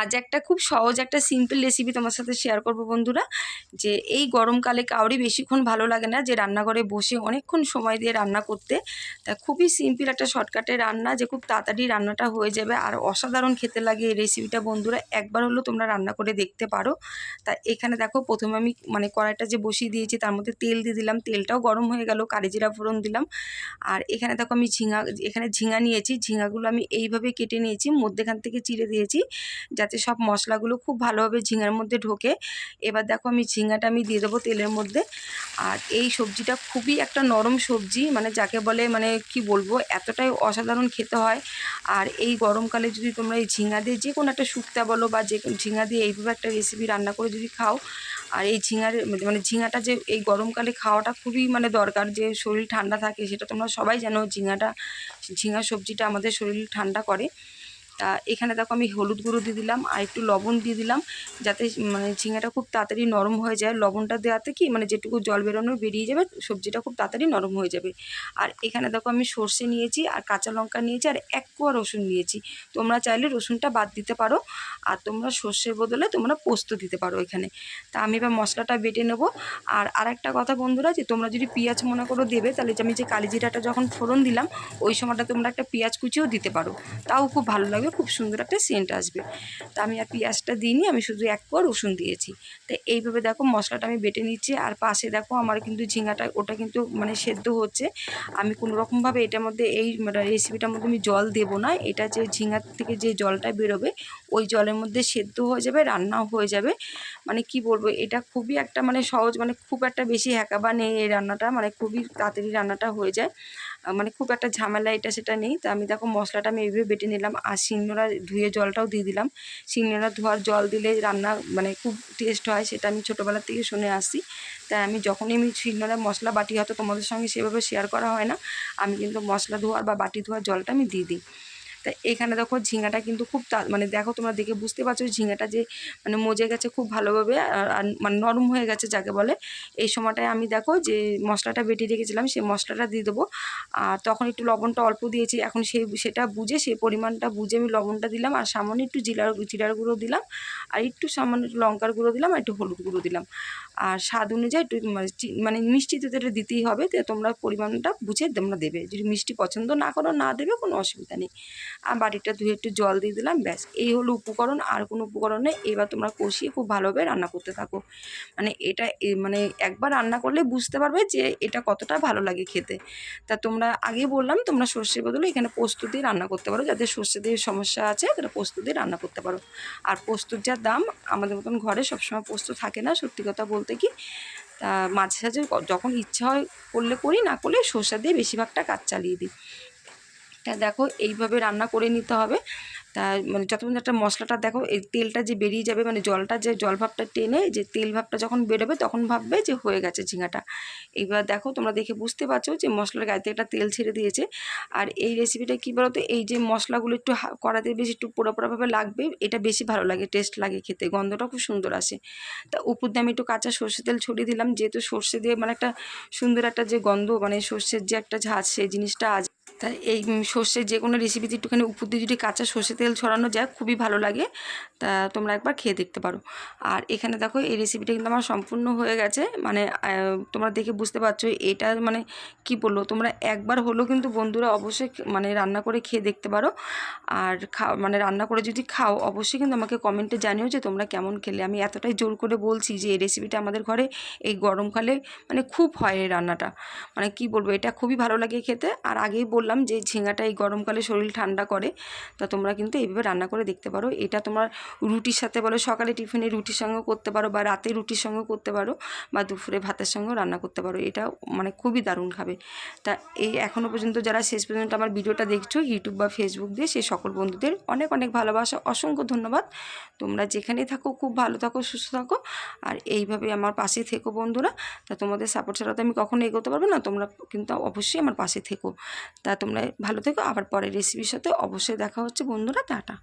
আজ একটা খুব সহজ একটা সিম্পল রেসিপি তোমার সাথে শেয়ার করব বন্ধুরা, যে এই গরমকালে কাউরি বেশিক্ষণ ভালো লাগে না যে রান্নাঘরে বসে অনেকক্ষণ সময় দিয়ে রান্না করতে। তা খুবই সিম্পল একটা শর্টকাটে রান্না, যে খুব তাড়াতাড়ি রান্নাটা হয়ে যাবে। আর অসাধারণ খেতে লাগে এই রেসিপিটা বন্ধুরা, একবার হলেও তোমরা রান্না করে দেখতে পারো। তা এখানে দেখো, প্রথমে আমি মানে কড়াইটা যে বসিয়ে দিয়েছি তার মধ্যে তেল দিয়ে দিলাম, তেলটাও গরম হয়ে গেল কারিজিরা ফোড়ন দিলাম। আর এখানে দেখো আমি ঝিঙা, এখানে ঝিঙা নিয়েছি, ঝিঙাগুলো আমি এইভাবে কেটে নিয়েছি, মধ্যেখান থেকে চিড়ে দিয়েছি যাতে সব মশলাগুলো খুব ভালোভাবে ঝিঙার মধ্যে ঢোকে। এবার দেখো আমি ঝিঙাটা আমি দিয়ে দেবো তেলের মধ্যে। আর এই সবজিটা খুবই একটা নরম সবজি মানে যাকে বলে মানে কি বলব, এতটাই অসাধারণ খেতে হয়। আর এই গরমকালে যদি তোমরা এই ঝিঙা দিয়ে যে কোনো একটা শুক্তা বলো বা যে ঝিঙা দিয়ে এইভাবে একটা রেসিপি রান্না করে যদি খাও, আর এই ঝিঙার মানে ঝিঙাটা যে এই গরমকালে খাওয়াটা খুবই মানে দরকার, যে শরীর ঠান্ডা থাকে, সেটা তোমরা সবাই জানো ঝিঙাটা, ঝিঙা সবজিটা আমাদের শরীর ঠান্ডা করে। তা এখানে দেখো আমি হলুদ গুঁড়ো দিয়ে দিলাম আর একটু লবণ দিয়ে দিলাম যাতে মানে ঝিঙাটা খুব তাড়াতাড়ি নরম হয়ে যায়। লবণটা দেওয়াতে কি মানে যেটুকু জল বেরোনো বেরিয়ে যাবে, সবজিটা খুব তাড়াতাড়ি নরম হয়ে যাবে। আর এখানে দেখো আমি সর্ষে নিয়েছি আর কাঁচা লঙ্কা নিয়েছি আর এক কোয়া রসুন নিয়েছি। তোমরা চাইলে রসুনটা বাদ দিতে পারো আর তোমরা সর্ষের বদলে তোমরা পোস্ত দিতে পারো এখানে। তা আমি এবার মশলাটা বেটে নেব। আর আরেকটা কথা বন্ধুরা যে, তোমরা যদি পেঁয়াজ মনে করো দেবে, তাহলে যে আমি যে কালিজিরাটা যখন ফোড়ন দিলাম, ওই সময়টা তোমরা একটা পেঁয়াজ কুচিও দিতে পারো। তাও খুব ভালো লাগে। খুব সুন্দর একটা সেন্ট আসবে। তা আমি আর পেঁয়াজটা দিইনি, আমি শুধু এক কোয়া রসুন দিয়েছি। তো এইভাবে দেখো মশলাটা আমি বেটে নিচ্ছি, আর পাশে দেখো আমার কিন্তু ঝিঙাটা, ওটা কিন্তু মানে সেদ্ধ হচ্ছে। আমি কোনো রকমভাবে এটার মধ্যে এই রেসিপিটার মধ্যে আমি জল দেব না, এটা যে ঝিঙার থেকে যে জলটা বেরোবে, ওই জলের মধ্যে সেদ্ধ হয়ে যাবে, রান্নাও হয়ে যাবে। মানে কি বলব, এটা খুবই একটা মানে সহজ মানে খুব একটা বেশি হ্যাকাবা নেই এই রান্নাটা মানে খুবই তাড়াতাড়ি রান্নাটা হয়ে যায়। মানে খুব একটা ঝামেলা এটা সেটা নেই। তো আমি দেখো মশলাটা আমি এইভাবে বেটে নিলাম আর শিলনোড়া ধুয়ে জলটাও দিয়ে দিলাম। শিলনোড়া ধোয়ার জল দিলে রান্না মানে খুব টেস্ট হয় সেটা আমি ছোটোবেলার থেকে শুনে আসি। তাই আমি যখনই আমি শিলনোড়ায় মশলা বাটি হয়তো তোমাদের সঙ্গে সেভাবে শেয়ার করা হয় না, আমি কিন্তু মশলা ধোয়ার বা বাটি ধোয়ার জলটা আমি দিয়ে দিই। তা এখানে দেখো ঝিঙাটা কিন্তু খুব মানে দেখো তোমরা দেখে বুঝতে পারছ ঝিঙাটা যে মানে মজে গেছে খুব ভালোভাবে আর মানে নরম হয়ে গেছে যাকে বলে। এই সময়টায় আমি দেখো যে মশলাটা বেটে রেখেছিলাম, সেই মশলাটা দিয়ে দেবো। আর তখন একটু লবণটা অল্প দিয়েছি, এখন সেই সেটা বুঝে সেই পরিমাণটা বুঝে আমি লবণটা দিলাম আর সামান্য একটু জিরার জিরার গুঁড়ো দিলাম। আর একটু সামান্য একটু লঙ্কার গুঁড়ো দিলাম আর একটু হলুদ গুঁড়ো দিলাম। আর স্বাদ অনুযায়ী একটু মানে মিষ্টি তো এটা দিতেই হবে, তো তোমরা পরিমাণটা বুঝে তোমরা দেবে। যদি মিষ্টি পছন্দ না করো, না দেবে, কোনো অসুবিধা নেই। আর বাটিটা ধুয়ে একটু জল দিয়ে দিলাম, ব্যাস। এই হলো উপকরণ, আর কোনো উপকরণ নেই। এবার তোমরা কষিয়ে খুব ভালোভাবে রান্না করতে থাকো। মানে এটা মানে একবার রান্না করলে বুঝতে পারবে যে এটা কতটা ভালো লাগে খেতে। তা তোমরা আগেই বললাম, তোমরা সর্ষের বদলে এখানে পোস্ত দিয়ে রান্না করতে পারো। যাদের সর্ষে দিয়ে সমস্যা আছে তারা পোস্ত দিয়ে রান্না করতে পারো। আর পোস্তর যা দাম, আমাদের মতন ঘরে সবসময় পোস্ত থাকে না, সত্যি কথা বলতে কি। তা মাঝে সাঝে যখন ইচ্ছা হয় করলে করি, না করলে সর্ষে দিয়ে বেশিরভাগটা কাজ চালিয়ে দিই। তা দেখো, এইভাবে রান্না করে নিতে হবে। তা মানে যতক্ষণ একটা মশলাটা দেখো, এই তেলটা যে বেরিয়ে যাবে মানে জলটা যে জল ভাবটা টেনে, যে তেল ভাবটা যখন বেরোবে, তখন ভাববে যে হয়ে গেছে ঝিঙাটা। এইবার দেখো, তোমরা দেখে বুঝতে পারছ যে মশলার গায়ে একটা তেল ছেড়ে দিয়েছে। আর এই রেসিপিটা কী বলতো, এই যে মশলাগুলো একটু কড়াতে বেশি একটু পোড়া পোড়াভাবে লাগবে, এটা বেশি ভালো লাগে টেস্ট লাগে খেতে গন্ধটা খুব সুন্দর আসে। তা, উপর দিয়ে আমি একটু কাঁচা সর্ষে তেল ছড়িয়ে দিলাম, যেহেতু সর্ষে দিয়ে মানে একটা সুন্দর একটা যে গন্ধ মানে সর্ষের যে একটা ঝাঁজ, সেই জিনিসটা আজ তাই এই সর্ষের যে কোনো রেসিপিতে একটুখানি উপর দিয়ে যদি কাঁচা সর্ষে তেল ছড়ানো যায়, খুবই ভালো লাগে। তা তোমরা একবার খেয়ে দেখতে পারো। আর এখানে দেখো, এই রেসিপিটা কিন্তু আমার সম্পূর্ণ হয়ে গেছে। মানে তোমরা দেখে বুঝতে পারছ এটা মানে কি বলল তোমরা একবার হলেও কিন্তু বন্ধুরা অবশ্যই মানে রান্না করে খেয়ে দেখতে পারো। আর খা মানে রান্না করে যদি খাও, অবশ্যই কিন্তু আমাকে কমেন্টে জানিও যে তোমরা কেমন খেলে। আমি এতটাই জোর করে বলছি যে এই রেসিপিটা আমাদের ঘরে এই গরমকালে মানে খুব হয় এই রান্নাটা। মানে কি বলব, এটা খুবই ভালো লাগে খেতে। আর আগেই বললাম যে ঝিঙাটা এই গরমকালে শরীর ঠান্ডা করে, তা তোমরা কিন্তু এইভাবে রান্না করে দেখতে পারো। এটা তোমার রুটির সাথে বলো, সকালে টিফিনে রুটির সঙ্গেও করতে পারো বা রাতে রুটির সঙ্গেও করতে পারো বা দুপুরে ভাতের সঙ্গেও রান্না করতে পারো। এটা মানে খুবই দারুণ খাবে। তা এই এখনও পর্যন্ত যারা শেষ পর্যন্ত আমার ভিডিওটা দেখছ ইউটিউব বা ফেসবুক দিয়ে সেই সকল বন্ধুদের অনেক অনেক ভালোবাসা, অসংখ্য ধন্যবাদ। তোমরা যেখানেই থাকো খুব ভালো থাকো, সুস্থ থাকো। আর এইভাবে আমার পাশে থেকো বন্ধুরা। তা তোমাদের সাপোর্ট ছাড়া তো আমি কখনো এগোতে পারব না, তোমরা কিন্তু অবশ্যই আমার পাশে থেকো। তা তোমরা ভালো থেকো আবার পরের রেসিপির সাথে অবশ্যই দেখা হচ্ছে। বন্ধুরা টাটা।